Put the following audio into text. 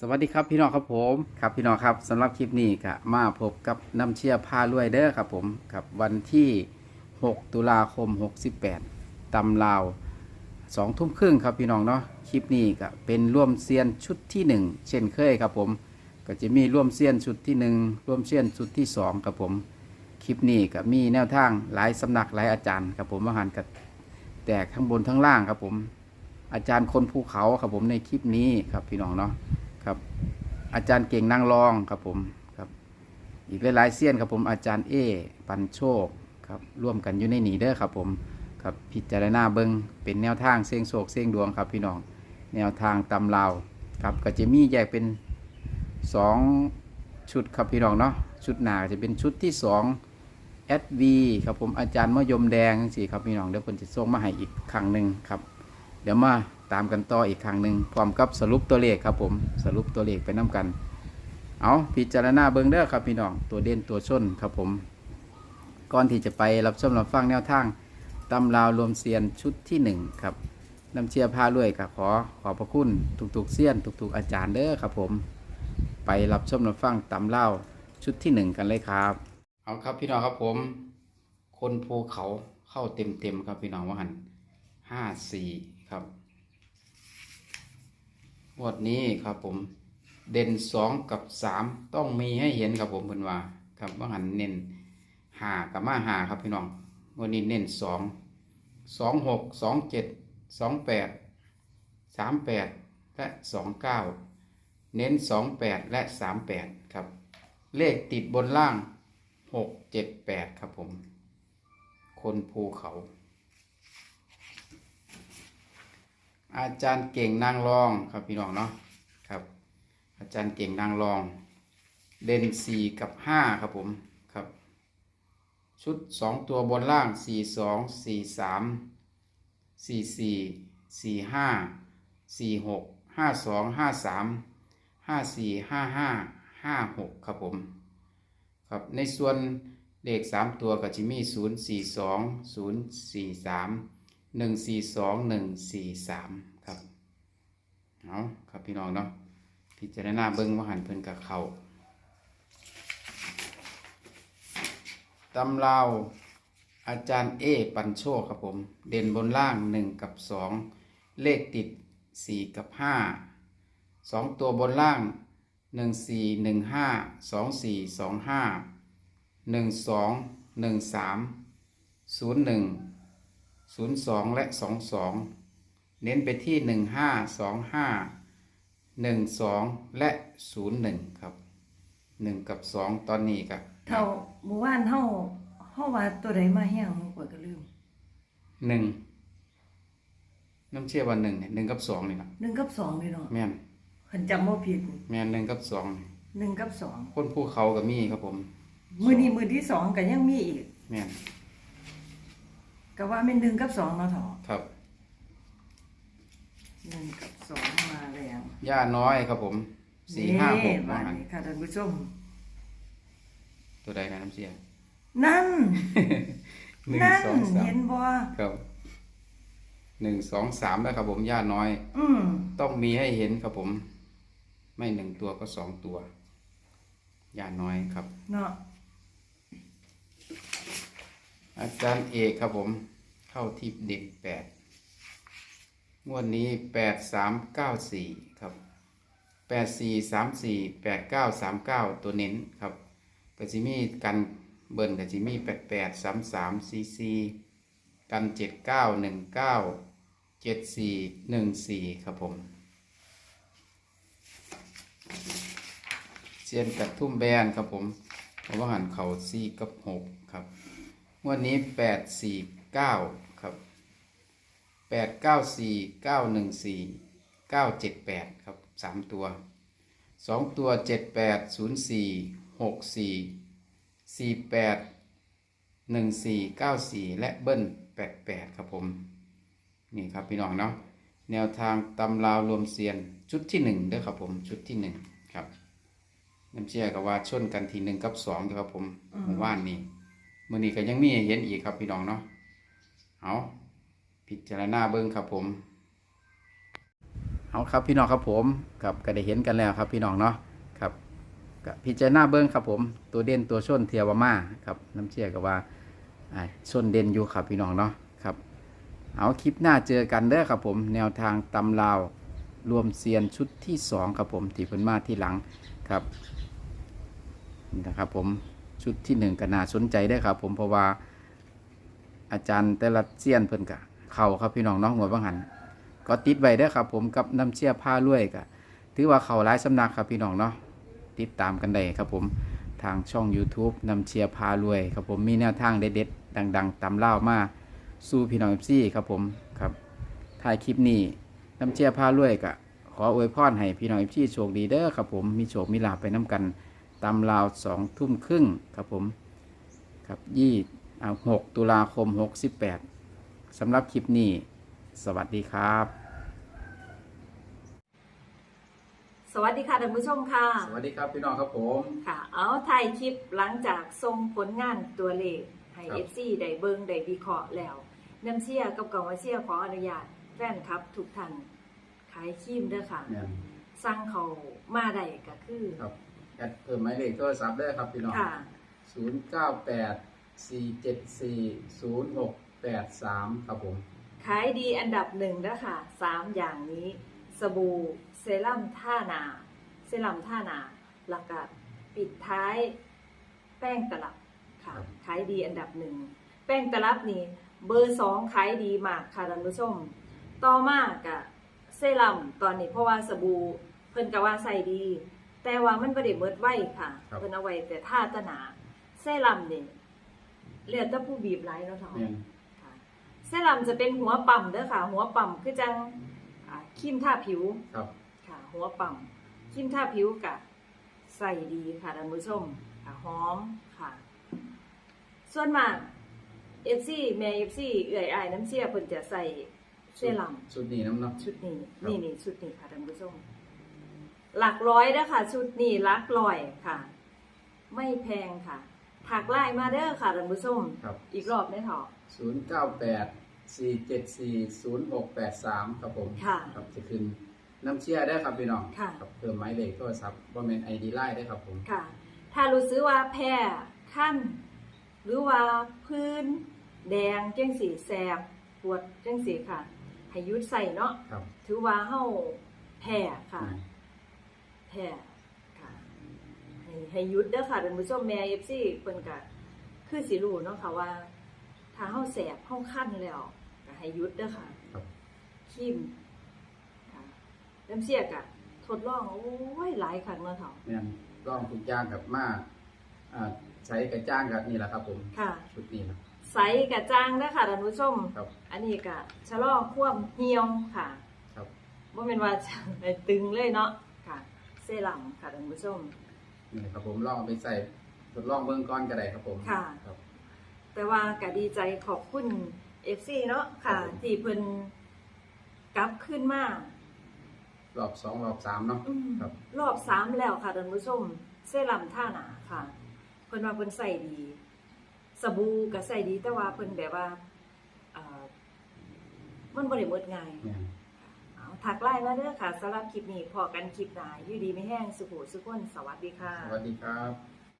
สวัสดีครับพี่น้องครับผมครับพี่น้องครับสำหรับคลิปนี้ก็มาพบกับน้ำเชี่ยพารวยเด้อครับผมกับวันที่ 6 ตุลาคม 68ตำลาว2ทุ่มครึ่งครับพี่น้องเนาะคลิปนี้ก็เป็นร่วมเซียนชุดที่ 1 เช่นเคยครับผม ก็จะมีร่วมเซียนชุดที่ 1 ร่วมเซียนชุดที่ 2 ครับผม คลิปนี้ก็มีแนวทางหลายสำนักหลายอาจารย์ครับผมมาหันกับแตกทั้งบนทั้งล่างครับผม อาจารย์คนภูเขาครับผมในคลิปนี้ครับพี่น้องเนาะ ครับ อาจารย์เก่งนางรองครับผมครับอีกหลายๆเซียนครับผมอาจารย์เอ ปันโชคครับร่วมกันอยู่ในหนีเด้อครับผมครับพิจารณาเบิงเป็นแนวทางเสียงโศกเสียงดวงครับพี่น้องแนวทางตำลาวครับก็จะมีแยกเป็นสองชุดครับพี่น้องเนาะชุดหนาจะเป็นชุดที่สองแอดวีครับผมอาจารย์มะยมแดงสิครับพี่น้องเดี๋ยวผมจะส่งมาให้อีกครั้งหนึ่งครับ เดี๋ยวมา ตามกันต่ออีกครั้งหนึ่งพร้อมกับสรุปตัวเลขครับผมสรุปตัวเลขไปน้ากัน เอาพิจารณาเบิงเด้อครับพี่น้องตัวเด่นตัวชนครับผม ก่อนที่จะไปรับชมรับฟังแนวทางตำราวรวมเซียนชุดที่หนึ่งครับน้ำเชียร์พาลุยกับขอขอพระคุณทุกๆเซียนทุกๆอาจารย์เด้อครับผม ไปรับชมรับฟังตำเล่าชุดที่หนึ่งกันเลยครับ เอาครับพี่น้องครับผม คนภูเขาเข้าเต็มๆครับพี่น้องว่าหันห้าสี่ครับ งวดนี้ครับผมเด่นสองกับสามต้องมีให้เห็นครับผมเพิ่อนว่าครับว่าหันเน้นหากับมาหาครับพี่น้องงวดนี้เน้นสองสองหกสองเจ็ดสองแปดสามแปดและสองเก้าเน้นสองแปดและสามแปดครับ เลขติดบนล่างหกเจ็ดแปดครับผม คนภูเขา อาจารย์เก่งนางรองครับพี่น้องเนาะครับ อาจารย์เก่งนางรอง เด่นสี่กับห้าครับผมครับ ชุดสองตัวบนล่างสี่สองสี่สามสี่สี่สี่ห้าสี่หกห้าสองห้าสามห้าสี่ห้าห้าห้าหกครับผมครับในส่วนเลขสามตัวก็จะมีศูนย์สี่สองศูนย์สี่สามหนึ่งสี่สองหนึ่งสี่สาม เอาครับพี่น้องเนาะพิจารณาเบิ้งว่าหันเพิ่นกับเขาตำราอาจารย์เอปันโชคครับผม เด่นบนล่างหนึ่งกับสองเลขติดสี่กับห้าสองตัวบนล่างหนึ่งสี่หนึ่งห้าสองสี่สองห้าหนึ่งสองหนึ่งสามศูนย์หนึ่งศูนย์สองและสองสอง เน้นไปที่หนึ่งห้าสองห้าหนึ่งสองและศูนย์หนึ่งครับหนึ่งกับสองตอนนี้กับเท่าหมู่บ้านเฮาเฮาว่าตัวใดมาแห้งมันกว่าก็ลืมหนึ่งน้ำเชื่อว่าหนึ่งเนี่ยหนึ่งกับสองนี่นะหนึ่งกับสองเลยเนาะแม่นคันจำบ่ผิดแม่นหนึ่งกับสองนี่หนึ่งกับสองคนภูเขากับมีครับผม มื้อนี้มื้อที่สองก็ยังมีอีก แม่นก็ว่าเป็นหนึ่งกับสองเนาะเถาะครับ หนึ่งกับสองมาแล้วย่าน้อยครับผมสี่ห้าหกมามาหันนี่ค่ะท่านผู้ชม ตัวใดนะน้ำเชื่อนั่น หนึ่งนั่นสองสามเห็นบ่ครับหนึ่งสองสามแล้วครับผมย่าน้อย อืมต้องมีให้เห็นครับผม ไม่หนึ่งตัวก็สองตัวย่าน้อยครับ เนาะอาจารย์เอกครับผม เข้าที่เด็กแปด งวดนี้แปดสามเก้าสี่ครับแปดสี่สามสี่แปดเก้าสามเก้าตัวเน้นครับก็จิมีกันเบิร์นก็จิมีแปดแปดสามสามสี่สี่กันเจ็ดเก้าหนึ่งเก้าเจ็ดสี่หนึ่งสี่ครับผมเซียนกับทุ่มแบนครับผมเพราะว่าหันเขาสี่กับหกครับ งวันนี้แปดสี่เก้า ดเก้าสี่เก้าหนึ่งสี่เก้าเจ็ดแปดครับสามตัวสองตัวเจ็ดแปดศูนย์สี่หกสี่สี่แปดหนึ่งสี่เก้าสี่และเบิ้ลแปดแปดครับผม นี่ครับพี่น้องเนาะแนวทางตำราวรวมเซียนชุดที่หนึ่งเด้อครับผมชุดที่หนึ่งครับน้ำเชื่อกับว่าชนกันทีหนึ่งกับสองเด้อครับผมหมู่บ้านนี้มื่อนี้ก็ยังมีให้เห็นอีกครับพี่น้องเนาะเอา พิจารณาเบิ้งครับผมเอาครับพี่น้องครับผมครับก็ได้เห็นกันแล้วครับพี่น้องเนาะครับก็พิจารณาเบิ้งครับผม ตัวเด่นตัวชนเทียวามาครับน้ำเชื่อกับว่าอ่าชนเด่นอยู่ครับพี่น้องเนาะครับเอาคลิปหน้าเจอกันเด้อครับผม แนวทางตำลาวรวมเซียนชุดที่สองครับผมที่เพิ่นมาที่หลังครับนี่นะครับผมชุดที่หนึ่งก็น่าสนใจได้ครับผมเพราะว่าอาจารย์แต่ละเซียนเพิ่นกะ เข่าครับพี่น้องเนาะหัวบังหันก็ติดไว้ด้ครับ ผมกับน้ำเชี่ยผ้าลวยก็ถือว่าเข่าหลายสำนักครับพี่น้องเนาะติดตามกันได้ครับผมทางช่อง YouTube น้ำเชียผ้ารวยครับผมมีแนวทางเด็ดๆดัง ๆตำเล่ามาสู้พี่น้องเอฟซีครับผมครับถ่ายคลิปนี้น้ำเชียผ้ารวยก็ขออวยพรให้พี่น้องเอฟซีโชคดีเด้อครับผมมีโชคมีลาไปน้ำกันตำลาวสองทุ่มครึ่งครับผมครับยี่หกตุลาคมหกสิบแปด สำหรับคลิปนี้ สวัสดีครับ สวัสดีค่ะท่านผู้ชมค่ะ สวัสดีครับพี่น้องครับผม ค่ะ เอาไทยคลิปหลังจากทรงผลงานตัวเลขให้เอฟซีได้เบิงได้วิเคราะห์แล้วน้ำเชี่ยกับกองว่าเชี่ยขออนุญาตแฟนครับทุกท่านขายคีมเด้อค่ะสร้างเขามาได้ก็คือครับแอดเพิ่มหมายเลขโทรศัพท์ได้ครับพี่น้องค่ะ 0 9 8นย์หก แปดสามครับผม ขายดีอันดับหนึ่งแล้วค่ะสามอย่างนี้ สบู่เซรั่มท่านา เซรั่มท่านาหลักกะปิดท้ายแป้งตลับค่ะขายดีอันดับหนึ่ง แป้งตลับนี่เบอร์สองขายดีมากค่ะท่านผู้ชม ต่อมากกะเซรั่มตอนนี้เพราะว่าสบู่เพิ่นก็ว่าใส่ดี แต่ว่ามันบ่ได้เบิดไว้ค่ะเพิ่นเอาไว้แต่ท่าตะหนาเซรั่มนี่เหลือแต่ผู้บีบไหลายเนาะเถาะเนี่ ยค่ะเซรั่มจะเป็นหัวปั่มเด้อค่ะ หัวปั่มคือจังอ่าครีมทาผิวครับค่ะ หัวปั่มครีมทาผิวกะใส่ดีค่ะท่านผู้ชมค่ะหอมค่ะ ส่วนมากเอฟซีแม่เอฟซีเอื่อยอายน้ำเชี่ยเพิ่นจะใส่เซรั่มชุดนี้น้ำเนาะชุดนี้ครับนี่นี่ชุดนี้ค่ะท่านผู้ชมหลักร้อยเด้อค่ะชุดนี้หลักร้อยค่ะ ไม่แพงค่ะถักไล่มาเด้อค่ะท่านผู้ชมครับอีกรอบได้เถอะศูนย์เก้าแปด สี่เจ็ดสี่ศูนย์หกแปดสามครับผมค่ะ ครับจะขึ้นน้ำเชี่ยได้ครับพี่น้องค่ะ ครับเพิ่มหมายเลขโทรศัพท์ว่าเป็นไอดีไลน์ได้ครับผม ค่ะ ถ้ารู้สึกว่าแพ้ขั้น หรือว่าพื้น แดงจังสีแสบปวดจังสีค่ะให้หยุดใส่เนาะครับถือว่าเฮาแพ้ค่ะอืมแพ้ค่ะ ให้ให้หยุดเด้อค่ะท่านผู้ชมแม่ FC เพิ่นก็คือสิรู้เนาะค่ะว่า ถ้าเฮาแสบเฮาคันแล้วก็ให้หยุดเด้อค่ะครับคิมค่ะน้ำเสียกะทดลองโอ้ยหลายครั้งเนาะเฒ่าเนี่ยร่องทุกอย่างกับมาอ่าใช้กระจ้างกับนี่แหละครับ ผมค่ะ ชุดนี้นะ ใสกะจางเด้อค่ะท่านผู้ชม ครับอันนี้กะชะลอความเหี่ยวค่ะครับ บ่แม่นว่าจะให้ตึงเลยเนาะค่ะ เซรั่มค่ะท่านผู้ชม นี่ครับผมลองเอาไปใส่ทดลองเบื้องก้อนก็ได้ครับผมค่ะ ครับ แต่ว่าก็ดีใจขอบคุณ FC เนาะค่ะครับผมที่เพิ่นกลับขึ้นมารอบสองรอบสามเนาะอืมครับ รอบสามแล้วค่ะท่านผู้ชมเซรั่มท่าหนาค่ะ เพิ่นว่าเพิ่นใส่ดี สบู่ก็ใส่ดีแต่ว่าเพิ่นแบบว่าเอ่อมันบ่ได้หมดง่าย เนี่ยเอาถักไลน์มาเด้อค่ะสำหรับคลิปนี้พอกันคลิปหน้าอยู่ดีไม่แห้งสุขุสุขคนสวัสดีค่ะ สวัสดีครับ